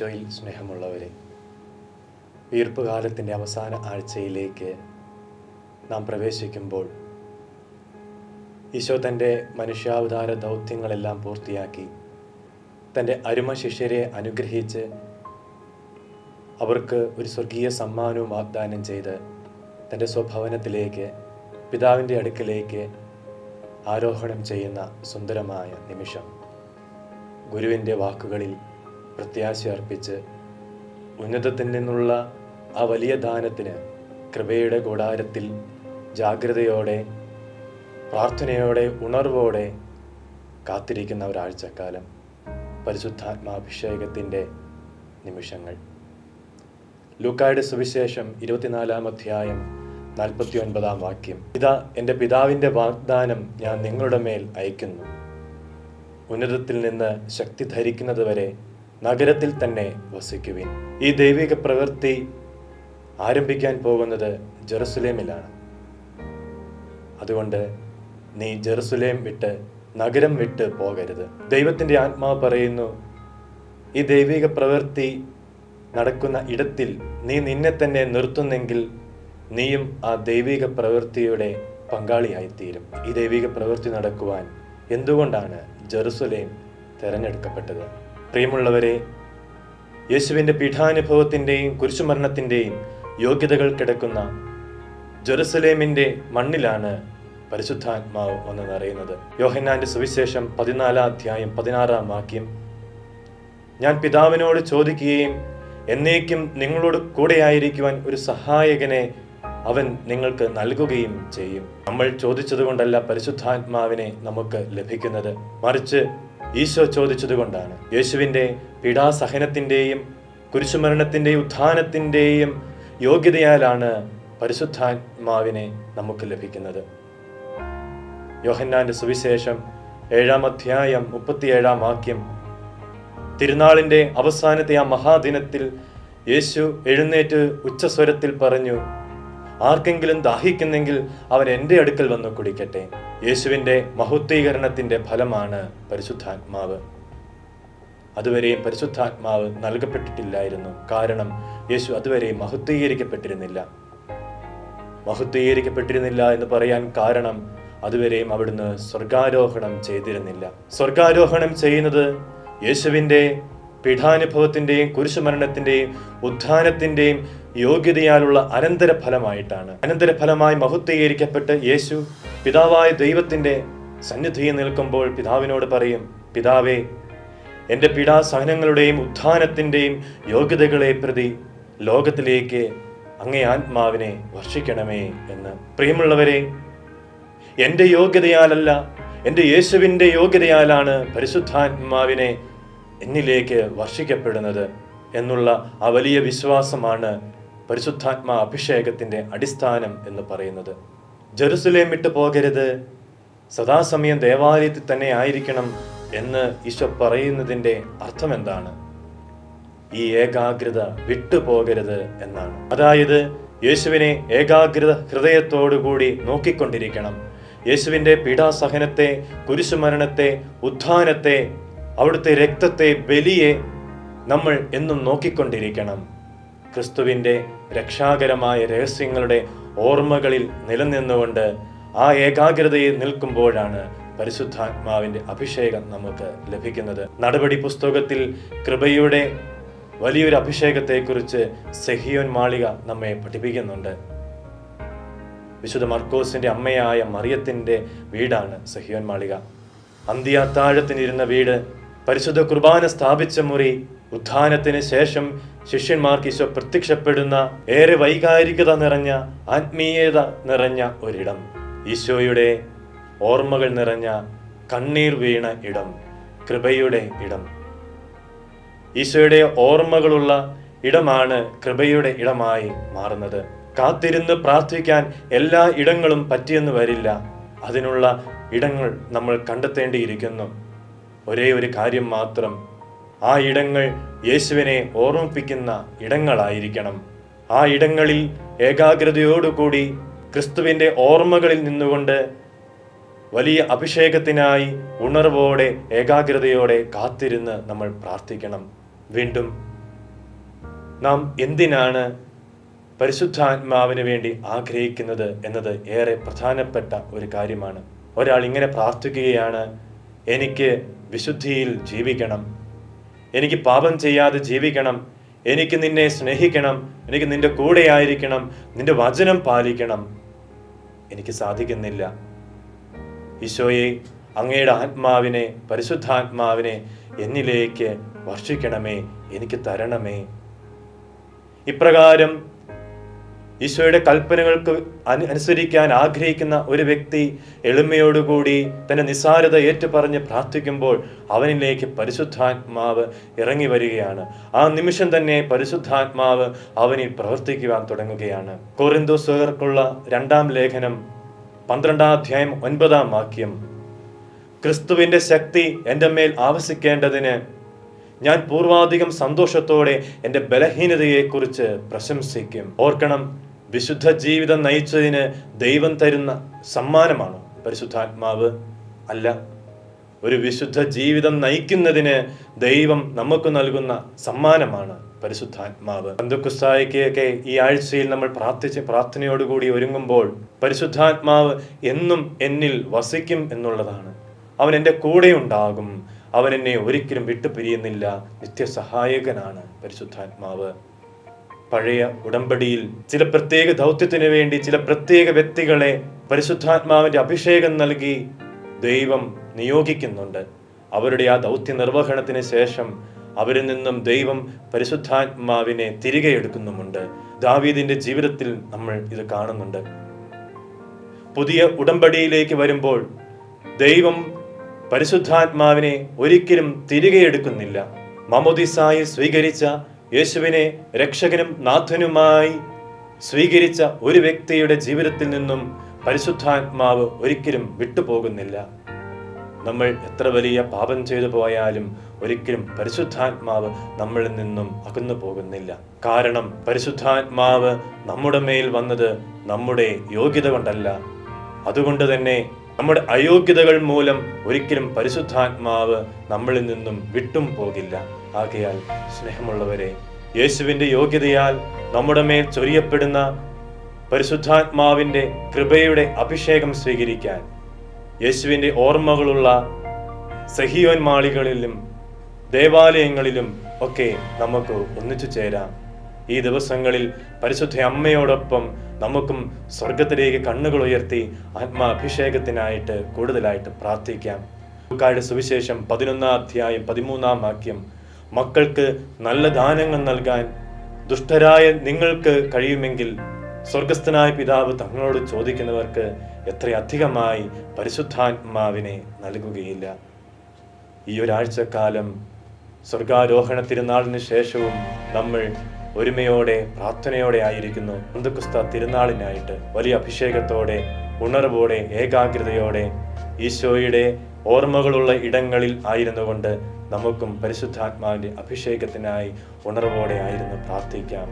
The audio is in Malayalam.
ഈശോയിൽ സ്നേഹമുള്ളവരെ വീർപ്പുകാലത്തിന്റെ അവസാന ആഴ്ചയിലേക്ക് നാം പ്രവേശിക്കുമ്പോൾ ഈശോ തന്റെ മനുഷ്യാവതാര ദൗത്യങ്ങളെല്ലാം പൂർത്തിയാക്കി തന്റെ അരുമ ശിഷ്യരെ അനുഗ്രഹിച്ച് അവർക്ക് ഒരു സ്വർഗീയ സമ്മാനവും വാഗ്ദാനം ചെയ്ത് തന്റെ സ്വഭവനത്തിലേക്ക് പിതാവിന്റെ അടുക്കിലേക്ക് ആരോഹണം ചെയ്യുന്ന സുന്ദരമായ നിമിഷം. ഗുരുവിന്റെ വാക്കുകളിൽ പ്രത്യാശ അർപ്പിച്ച് ഉന്നതത്തിൽ നിന്നുള്ള ആ വലിയ ദാനത്തിന് കൃപയുടെ കൂടാരത്തിൽ ജാഗ്രതയോടെ പ്രാർത്ഥനയോടെ ഉണർവോടെ കാത്തിരിക്കുന്ന ഒരാഴ്ചക്കാലം പരിശുദ്ധാത്മാഭിഷേകത്തിന്റെ നിമിഷങ്ങൾ. ലൂക്കായുടെ സുവിശേഷം ഇരുപത്തിനാലാം അധ്യായം നാൽപ്പത്തി ഒൻപതാം വാക്യം. ഇതാ എന്റെ പിതാവിന്റെ വാഗ്ദാനം ഞാൻ നിങ്ങളുടെ മേൽ അയക്കുന്നു ഉന്നതത്തിൽ നിന്ന് ശക്തി ധരിക്കുന്നതുവരെ നഗരത്തിൽ തന്നെ വസിക്കുവിൻ. ഈ ദൈവിക പ്രവൃത്തി ആരംഭിക്കാൻ പോകുന്നത് ജെറുസലേമിലാണ്. അതുകൊണ്ട് നീ ജെറുസലേം വിട്ട് നഗരം വിട്ട് പോകരുത്. ദൈവത്തിന്റെ ആത്മാവ് പറയുന്നു ഈ ദൈവിക പ്രവൃത്തി നടക്കുന്ന ഇടത്തിൽ നീ നിന്നെ തന്നെ നിർത്തുന്നെങ്കിൽ നീയും ആ ദൈവിക പ്രവൃത്തിയുടെ പങ്കാളിയായിത്തീരും. ഈ ദൈവിക പ്രവൃത്തി നടക്കുവാൻ എന്തുകൊണ്ടാണ് ജെറുസലേം തിരഞ്ഞെടുക്കപ്പെട്ടത്? പ്രിയമുള്ളവരെ യേശുവിന്റെ പീഠാനുഭവത്തിന്റെയും കുരിശുമരണത്തിന്റെയും യോഗ്യതകൾ കിടക്കുന്ന ജെറുസലേമിന്റെ മണ്ണിലാണ് പരിശുദ്ധാത്മാവ് വന്ന് നിറയുന്നത്. യോഹന്നാന്റെ സുവിശേഷം പതിനാലാം അധ്യായം പതിനാറാം വാക്യം. ഞാൻ പിതാവിനോട് ചോദിക്കുകയും എന്നേക്കും നിങ്ങളോട് കൂടെയായിരിക്കുവാൻ ഒരു സഹായകനെ അവൻ നിങ്ങൾക്ക് നൽകുകയും ചെയ്യും. നമ്മൾ ചോദിച്ചതുകൊണ്ടല്ല പരിശുദ്ധാത്മാവിനെ നമുക്ക് ലഭിക്കുന്നത്. മറിച്ച് ഈശോ ചോദിച്ചതുകൊണ്ടാണ്. യേശുവിന്റെ പീഡാസഹനത്തിന്റെയും കുരിശുമരണത്തിന്റെയും ഉത്ഥാനത്തിന്റെയും യോഗ്യതയാലാണ് പരിശുദ്ധാത്മാവിനെ നമുക്ക് ലഭിക്കുന്നത്. യോഹന്നാന്റെ സുവിശേഷം ഏഴാം അധ്യായം മുപ്പത്തിയേഴാം വാക്യം. തിരുനാളിന്റെ അവസാനത്തെ ആ മഹാദിനത്തിൽ യേശു എഴുന്നേറ്റ് ഉച്ചസ്വരത്തിൽ പറഞ്ഞു ആർക്കെങ്കിലും ദാഹിക്കുന്നെങ്കിൽ അവൻ എന്റെ അടുക്കൽ വന്ന് കുടിക്കട്ടെ. യേശുവിന്റെ മഹുദ്ധീകരണത്തിന്റെ ഫലമാണ് പരിശുദ്ധാത്മാവ്. അതുവരെയും പരിശുദ്ധാത്മാവ് നൽകപ്പെട്ടിട്ടില്ലായിരുന്നു. കാരണം യേശു അതുവരെ മഹുദ്ധീകരിക്കപ്പെട്ടിരുന്നില്ല മഹുദ്ധീകരിക്കപ്പെട്ടിരുന്നില്ല എന്ന് പറയാൻ കാരണം അതുവരെയും അവിടുന്ന് സ്വർഗാരോഹണം ചെയ്തിരുന്നില്ല. സ്വർഗാരോഹണം ചെയ്യുന്നത് യേശുവിന്റെ പീഠാനുഭവത്തിന്റെയും കുരിശുമരണത്തിന്റെയും ഉത്ഥാനത്തിന്റെയും യോഗ്യതയാലുള്ള അനന്തരഫലമായിട്ടാണ്. അനന്തരഫലമായി മഹത്വീകരിക്കപ്പെട്ട് യേശു പിതാവായ ദൈവത്തിന്റെ സന്നിധിയിൽ നിൽക്കുമ്പോൾ പിതാവിനോട് പറയും പിതാവേ എന്റെ പീഡാസഹനങ്ങളുടെയും ഉത്ഥാനത്തിന്റെയും യോഗ്യതകളെ പ്രതി ലോകത്തിലേക്ക് അങ്ങേ ആത്മാവിനെ വർഷിക്കണമേ എന്ന്. പ്രിയമുള്ളവരെ എന്റെ യോഗ്യതയാലല്ല എന്റെ യേശുവിന്റെ യോഗ്യതയാലാണ് പരിശുദ്ധാത്മാവിനെ എന്നിലേക്ക് വർഷിക്കപ്പെടുന്നത് എന്നുള്ള ആ വലിയ വിശ്വാസമാണ് പരിശുദ്ധാത്മാ അഭിഷേകത്തിന്റെ അടിസ്ഥാനം എന്ന് പറയുന്നത്. ജെറുസലേം വിട്ടു പോകരുത്. സദാസമയം ദേവാലയത്തിൽ തന്നെ ആയിരിക്കണം എന്ന് ഈശോ പറയുന്നതിന്റെ അർത്ഥം എന്താണ്? ഈ ഏകാഗ്രത വിട്ടുപോകരുത് എന്നാണ്. അതായത് യേശുവിനെ ഏകാഗ്രത ഹൃദയത്തോടുകൂടി നോക്കിക്കൊണ്ടിരിക്കണം. യേശുവിന്റെ പീഡാസഹനത്തെ കുരിശുമരണത്തെ ഉത്ഥാനത്തെ അവിടുത്തെ രക്തത്തെ ബലിയെ നമ്മൾ എന്നും നോക്കിക്കൊണ്ടിരിക്കണം. ക്രിസ്തുവിന്റെ രക്ഷാകരമായ രഹസ്യങ്ങളുടെ ഓർമ്മകളിൽ നിലനിന്നുകൊണ്ട് ആ ഏകാഗ്രതയിൽ നിൽക്കുമ്പോഴാണ് പരിശുദ്ധാത്മാവിന്റെ അഭിഷേകം നമുക്ക് ലഭിക്കുന്നത്. നടപടി പുസ്തകത്തിൽ കൃപയുടെ വലിയൊരു അഭിഷേകത്തെക്കുറിച്ച് സെഹിയോൻ മാളിക നമ്മെ പഠിപ്പിക്കുന്നുണ്ട്. വിശുദ്ധ മർക്കോസിന്റെ അമ്മയായ മറിയത്തിന്റെ വീടാണ് സെഹിയോൻ മാളിക. അന്ത്യാത്താഴത്തിനിരുന്ന വീട് പരിശുദ്ധ കുർബാന സ്ഥാപിച്ച മുറി ഉത്ഥാനത്തിന് ശേഷം ശിഷ്യന്മാർക്ക് ഈശോ പ്രത്യക്ഷപ്പെടുന്ന ഏറെ വൈകാരികത നിറഞ്ഞ ആത്മീയത നിറഞ്ഞ ഒരിടം. ഈശോയുടെ ഓർമ്മകൾ നിറഞ്ഞ കണ്ണീർ വീണ ഇടം കൃപയുടെ ഇടം. ഈശോയുടെ ഓർമ്മകളുള്ള ഇടമാണ് കൃപയുടെ ഇടമായി മാറുന്നത്. കാത്തിരുന്ന് പ്രാർത്ഥിക്കാൻ എല്ലാ ഇടങ്ങളും പറ്റിയെന്ന് വരില്ല. അതിനുള്ള ഇടങ്ങൾ നമ്മൾ കണ്ടെത്തേണ്ടിയിരിക്കുന്നു. ഒരേ ഒരു കാര്യം മാത്രം ആ ഇടങ്ങൾ യേശുവിനെ ഓർമ്മിപ്പിക്കുന്ന ഇടങ്ങളായിരിക്കണം. ആ ഇടങ്ങളിൽ ഏകാഗ്രതയോടുകൂടി ക്രിസ്തുവിന്റെ ഓർമ്മകളിൽ നിന്നുകൊണ്ട് വലിയ അഭിഷേകത്തിനായി ഉണർവോടെ ഏകാഗ്രതയോടെ കാത്തിരുന്ന് നമ്മൾ പ്രാർത്ഥിക്കണം. വീണ്ടും നാം എന്തിനാണ് പരിശുദ്ധാത്മാവിന് വേണ്ടി ആഗ്രഹിക്കുന്നത് എന്നത് ഏറെ പ്രധാനപ്പെട്ട ഒരു കാര്യമാണ്. ഒരാൾ ഇങ്ങനെ പ്രാർത്ഥിക്കുകയാണ് എനിക്ക് വിശുദ്ധിയിൽ ജീവിക്കണം. എനിക്ക് പാപം ചെയ്യാതെ ജീവിക്കണം. എനിക്ക് നിന്നെ സ്നേഹിക്കണം. എനിക്ക് നിന്റെ കൂടെ ആയിരിക്കണം. നിന്റെ വചനം പാലിക്കണം. എനിക്ക് സാധിക്കുന്നില്ല. ഈശോയെ അങ്ങയുടെ ആത്മാവിനെ പരിശുദ്ധാത്മാവിനെ എന്നിലേക്ക് വർഷിക്കണമേ. എനിക്ക് തരണമേ. ഇപ്രകാരം ഈശോയുടെ കൽപ്പനകൾക്ക് അനു അനുസരിക്കാൻ ആഗ്രഹിക്കുന്ന ഒരു വ്യക്തി എളിമയോടുകൂടി തന്റെ നിസ്സാരത ഏറ്റുപറഞ്ഞ് പ്രാർത്ഥിക്കുമ്പോൾ അവനിലേക്ക് പരിശുദ്ധാത്മാവ് ഇറങ്ങി വരികയാണ്. ആ നിമിഷം തന്നെ പരിശുദ്ധാത്മാവ് അവനിൽ പ്രവർത്തിക്കുവാൻ തുടങ്ങുകയാണ്. കോറിന്തോസുകാർക്കുള്ള രണ്ടാം ലേഖനം പന്ത്രണ്ടാം അധ്യായം ഒൻപതാം വാക്യം. ക്രിസ്തുവിന്റെ ശക്തി എന്റെ മേൽ ആവസിക്കേണ്ടതിന് ഞാൻ പൂർവാധികം സന്തോഷത്തോടെ എന്റെ ബലഹീനതയെക്കുറിച്ച് പ്രശംസിക്കും. ഓർക്കണം വിശുദ്ധ ജീവിതം നയിച്ചതിന് ദൈവം തരുന്ന സമ്മാനമാണ്? പരിശുദ്ധാത്മാവ് അല്ല. ഒരു വിശുദ്ധ ജീവിതം നയിക്കുന്നതിന് ദൈവം നമുക്ക് നൽകുന്ന സമ്മാനമാണ് പരിശുദ്ധാത്മാവ്. ബന്ധുക്കുസ്തായിക്കൊക്കെ ഈ ആഴ്ചയിൽ നമ്മൾ പ്രാർത്ഥിച്ച് പ്രാർത്ഥനയോടുകൂടി ഒരുങ്ങുമ്പോൾ പരിശുദ്ധാത്മാവ് എന്നും എന്നിൽ വസിക്കും എന്നുള്ളതാണ്. അവൻ എന്റെ കൂടെ ഉണ്ടാകും. അവൻ എന്നെ ഒരിക്കലും വിട്ടുപിരിയുന്നില്ല. നിത്യസഹായകനാണ് പരിശുദ്ധാത്മാവ്. പഴയ ഉടമ്പടിയിൽ ചില പ്രത്യേക ദൗത്യത്തിന് വേണ്ടി ചില പ്രത്യേക വ്യക്തികളെ പരിശുദ്ധാത്മാവിന്റെ അഭിഷേകം നൽകി ദൈവം നിയോഗിക്കുന്നുണ്ട്. അവരുടെ ആ ദൗത്യ നിർവഹണത്തിന് ശേഷം അവരിൽ നിന്നും ദൈവം പരിശുദ്ധാത്മാവിനെ തിരികെ എടുക്കുന്നുമുണ്ട്. ദാവീദിന്റെ ജീവിതത്തിൽ നമ്മൾ ഇത് കാണുന്നുണ്ട്. പുതിയ ഉടമ്പടിയിലേക്ക് വരുമ്പോൾ ദൈവം പരിശുദ്ധാത്മാവിനെ ഒരിക്കലും തിരികെ എടുക്കുന്നില്ല. മമോദിസായി സ്വീകരിച്ച യേശുവിനെ രക്ഷകനും നാഥനുമായി സ്വീകരിച്ച ഒരു വ്യക്തിയുടെ ജീവിതത്തിൽ നിന്നും പരിശുദ്ധാത്മാവ് ഒരിക്കലും വിട്ടുപോകുന്നില്ല. നമ്മൾ എത്ര വലിയ പാപം ചെയ്തു പോയാലും ഒരിക്കലും പരിശുദ്ധാത്മാവ് നമ്മളിൽ നിന്നും അകന്നു പോകുന്നില്ല. കാരണം പരിശുദ്ധാത്മാവ് നമ്മുടെ മേൽ വന്നത് നമ്മുടെ യോഗ്യത കൊണ്ടല്ല. അതുകൊണ്ട് തന്നെ നമ്മുടെ അയോഗ്യതകൾ മൂലം ഒരിക്കലും പരിശുദ്ധാത്മാവ് നമ്മളിൽ നിന്നും വിട്ടും പോകില്ല. ആകയാൽ സ്നേഹമുള്ളവരെ യേശുവിന്റെ യോഗ്യതയാൽ നമ്മുടെ മേൽ ചൊരിയപ്പെടുന്ന പരിശുദ്ധാത്മാവിന്റെ കൃപയുടെ അഭിഷേകം സ്വീകരിക്കാൻ യേശുവിന്റെ ഓർമ്മകളുള്ള സഹിയോൻ മാളികളിലും ദേവാലയങ്ങളിലും ഒക്കെ നമുക്ക് ഒന്നിച്ചു ചേരാം. ഈ ദിവസങ്ങളിൽ പരിശുദ്ധ അമ്മയോടൊപ്പം നമുക്കും സ്വർഗത്തിലേക്ക് കണ്ണുകൾ ഉയർത്തി ആത്മാഭിഷേകത്തിനായിട്ട് കൂടുതലായിട്ട് പ്രാർത്ഥിക്കാം. ക്കാരുടെ സുവിശേഷം പതിനൊന്നാം അധ്യായം പതിമൂന്നാം വാക്യം മക്കൾക്ക് നല്ല ദാനങ്ങൾ നൽകാൻ ദുഷ്ടരായ നിങ്ങൾക്ക് കഴിയുമെങ്കിൽ സ്വർഗസ്ഥനായ പിതാവ് തങ്ങളോട് ചോദിക്കുന്നവർക്ക് എത്രയധികമായി പരിശുദ്ധാത്മാവിനെ നൽകുകയില്ല. ഈ ഒരാഴ്ചക്കാലം സ്വർഗാരോഹണ തിരുനാളിന് ശേഷവും നമ്മൾ ഒരുമയോടെ പ്രാർത്ഥനയോടെ ആയിരിക്കുന്നു. അന്തുക്കുസ്ത തിരുനാളിനായിട്ട് വലിയ അഭിഷേകത്തോടെ ഉണർവോടെ ഏകാഗ്രതയോടെ ഈശോയുടെ ഓർമ്മകളുള്ള ഇടങ്ങളിൽ ആയിരുന്നുകൊണ്ട് നമുക്കും പരിശുദ്ധാത്മാവിന്റെ അഭിഷേകത്തിനായി ഉണർവോടെ ആയിരുന്നു പ്രാർത്ഥിക്കാം.